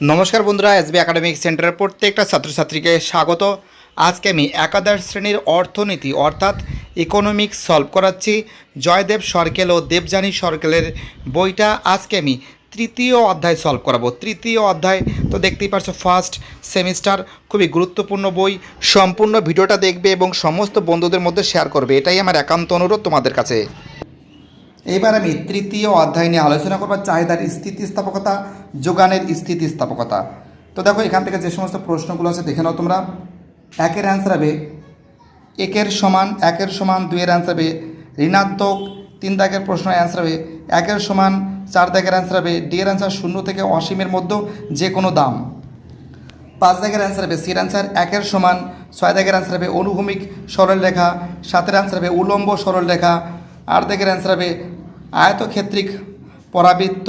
নমস্কার বন্ধুরা SB academic সেন্টারের প্রত্যেকটা ছাত্রছাত্রীকে স্বাগত। আজকে আমি একাদশ শ্রেণির অর্থনীতি অর্থাৎ ইকোনমিক্স সলভ করাচ্ছি। জয়দেব সরকেল ও দেবযানী সরকেলের বইটা আজকে আমি তৃতীয় অধ্যায় সলভ করাবো। তৃতীয় অধ্যায়, তো দেখতেই পারছ ফার্স্ট সেমিস্টার খুবই গুরুত্বপূর্ণ বই। সম্পূর্ণ ভিডিওটা দেখবে এবং সমস্ত বন্ধুদের মধ্যে শেয়ার করবে। এটাই আমার একান্ত অনুরোধ তোমাদের কাছে। এবার আমি তৃতীয় অধ্যায় নিয়ে আলোচনা করব, চাহিদার স্থিতিস্থাপকতা, যোগানের স্থিতিস্থাপকতা। তো দেখো, এখান থেকে যে সমস্ত প্রশ্নগুলো আছে, দেখে নাও তোমরা। একের অ্যান্সার হবে একের সমান একের সমান দুইয়ের অ্যান্সার হবে ঋণাত্মক, তিন দাগের প্রশ্ন অ্যান্সার হবে একের সমান, চার দাগের অ্যান্সার হবে ডি এর অ্যান্সার শূন্য থেকে অসীমের মধ্যে যে কোনো দাম। পাঁচ দাগের অ্যান্সার হবে সির অ্যান্সার একের সমান, ছয় দাগের অ্যান্সার হবে অনুভূমিক সরল রেখা সাতের অ্যান্সার হবে উলম্ব সরল রেখা আট দাগের অ্যান্সার হবে আয়তক্ষেত্রিক পরাবৃত্ত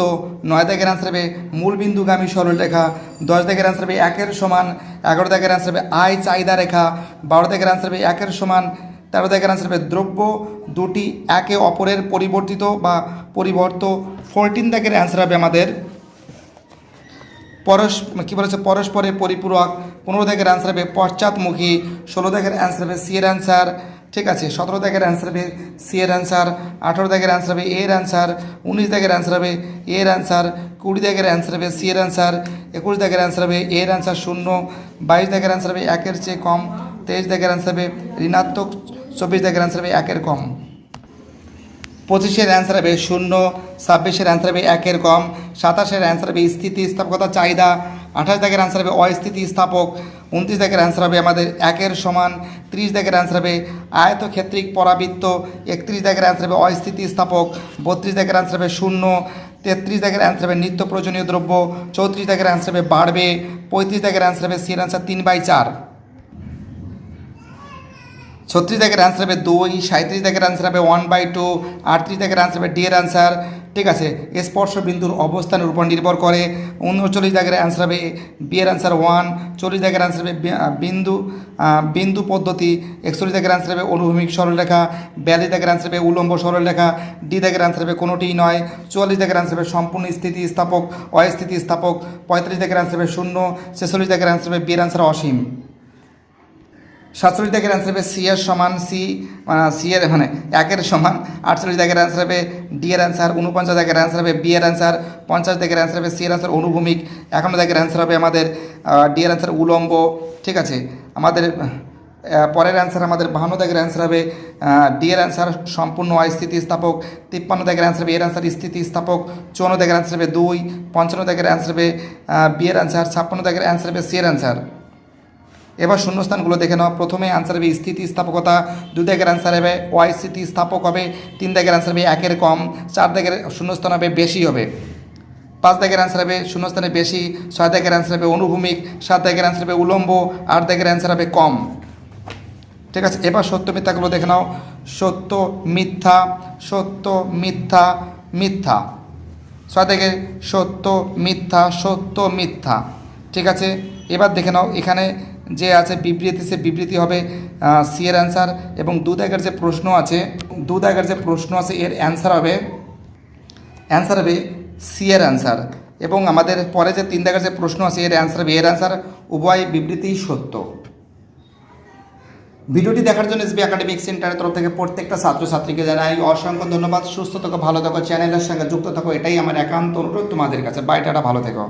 নয় দাগের অ্যান্সার হবে মূলবিন্দুগামী সরল রেখা দশ দাগের অ্যান্সার হবে একের সমান এগারো দাগের অ্যান্সার হবে আয় চাহিদা রেখা, বারো দাগের অ্যান্সার হবে একের সমান তেরো দাগের অ্যান্সার হবে দ্রব্য, দুটি একে অপরের পরিবর্তিত বা পরিবর্ত ফোরটিন দাগের অ্যান্সার হবে আমাদের পরস, কী বলেছে? পরস্পরের পরিপূরক, পনেরো দাগের অ্যান্সার হবে পশ্চাৎমুখী, ষোলো দাগের অ্যান্সার হবে সি এর অ্যান্সার ঠিক আছে সতেরো দাগের অ্যান্সার হবে সি এর অ্যান্সার আঠেরো দাগের অ্যান্সার হবে এর অ্যান্সার উনিশ দাগের অ্যান্সার হবে এর অ্যান্সার কুড়ি দাগের অ্যান্সার হবে সি এর অ্যান্সার একুশ দাগের অ্যান্সার হবে এর অ্যান্সার শূন্য বাইশ দাগের অ্যান্সার হবে একের চেয়ে কম তেইশ দাগের অ্যান্সার হবে ঋণাত্মক চব্বিশ দাগের অ্যান্সার হবে একের কম পঁচিশের অ্যান্সার হবে শূন্য ছাব্বিশের অ্যান্সার হবে একের কম সাতাশের অ্যান্সার হবে স্থিতিস্থাপকতা চাহিদা আঠাশ দাগের অ্যান্সার হবে অস্থিতি স্থাপক উনত্রিশ দাগের অ্যান্সার হবে আমাদের একের সমান, ত্রিশ দাগের অ্যান্সার হবে আয়তক্ষেত্রিক পরাবৃত্ত, একত্রিশ দাগের অ্যান্সার হবে অস্থিতিস্থাপক, বত্রিশ দাগের অ্যান্সার হবে শূন্য, তেত্রিশ দাগের অ্যান্সার হবে নিত্য প্রয়োজনীয় দ্রব্য, চৌত্রিশ দাগের অ্যান্সার হবে বাড়বে, পঁয়ত্রিশ দাগের অ্যান্সার হবে সির অ্যান্সার তিন বাই চার। ছত্রিশ দাগের অ্যান্সার হবে দুই সাঁত্রিশ দাগের অ্যান্সার হবে ওয়ান বাই টু আটত্রিশ দাগের অ্যান্সার হবে ডি এর অ্যান্সার ঠিক আছে স্পর্শ বিন্দুর অবস্থানের উপর নির্ভর করে উনচল্লিশ দাগের অ্যান্সার হবে বি এর অ্যান্সার ওয়ান চল্লিশ দাগের অ্যান্সার হবে বিন্দু বিন্দু পদ্ধতি একচল্লিশ দাগের অ্যান্সার হবে অনুভূমিক সরলরেখা বিয়াল্লিশ দাগের অ্যান্সার হবে উলম্ব সরলরেখা ডি দাগের অ্যান্সার হবে কোনোটিই নয় চুয়াল্লিশ দাগের অ্যান্সার হবে সম্পূর্ণ স্থিতিস্থাপক অস্থিতিস্থাপক পঁয়ত্রিশ দাগের অ্যান্সার হবে শূন্য ছেচল্লিশ দাগের অ্যান্সার হবে বি এর অ্যান্সার অসীম সাতচল্লিশ দাগের অ্যান্সার হবে সি এর সমান সি সি এর মানে একের সমান আটচল্লিশ দাগের অ্যান্সার হবে ডি এর অ্যান্সার উনপঞ্চাশ দাগের অ্যান্সার হবে বি এর অ্যান্সার পঞ্চাশ দাগের অ্যান্সার হবে সি এর অ্যান্সার অনুভূমিক একান্ন দাগের অ্যান্সার হবে আমাদের ডি এর অ্যান্সার উলম্ব ঠিক আছে আমাদের পরের অ্যান্সার আমাদের বাহান্ন দাগের অ্যান্সার হবে ডি এর অ্যান্সার সম্পূর্ণ স্থিতিস্থাপক তিপ্পান্ন দাগের অ্যান্সার হবে এর অ্যান্সার স্থিতিস্থাপক চুয়ান্ন দাগের অ্যান্সার হবে দুই পঞ্চান্ন দাগের অ্যান্সার হবে বি এর অ্যান্সার ছাপ্পান্ন দাগের অ্যান্সার হবে সি এর অ্যান্সার এবার শূন্যস্থানগুলো দেখে নাও। প্রথমে আনসার হবে স্থিতিস্থাপকতা দুই দাগের আনসার হবে ওয়াই স্থিতিস্থাপক হবে, তিন দাগের আনসার হবে একের কম, চার দাগের শূন্যস্থান হবে বেশি হবে। পাঁচ দাগের আনসার হবে শূন্যস্থানে বেশি, ছয় দাগের আনসার হবে অনুভূমিক, সাত দাগের আনসার হবে উলম্ব, আট দাগের আনসার হবে কম। ঠিক আছে? এবার সত্য মিথ্যাগুলো দেখে নাও। সত্য মিথ্যা সত্য মিথ্যা মিথ্যা। ছয় থেকে সত্য মিথ্যা সত্য মিথ্যা। ঠিক আছে? এবার দেখে নাও এখানে যে আছে বিবৃতি, সে বিবৃতি হবে সি এর অ্যান্সার এবং দু দাগের যে প্রশ্ন আছে দু দাগের যে প্রশ্ন আছে, এর অ্যান্সার হবে অ্যান্সার হবে সি এর অ্যান্সার এবং আমাদের পরে যে তিন দাগের যে প্রশ্ন আছে, এর অ্যান্সার হবে এর অ্যান্সার উভয় বিবৃতিই সত্য। ভিডিওটি দেখার জন্য এসবি একাডেমিক সেন্টারের তরফ থেকে প্রত্যেকটা ছাত্রছাত্রীকে জানাই অসংখ্য ধন্যবাদ। সুস্থ থাকো, ভালো থাকো, চ্যানেলের সঙ্গে যুক্ত থাকো, এটাই আমার একান্ত অনুরোধ তোমাদের কাছে। বাইটাটা ভালো থেকো।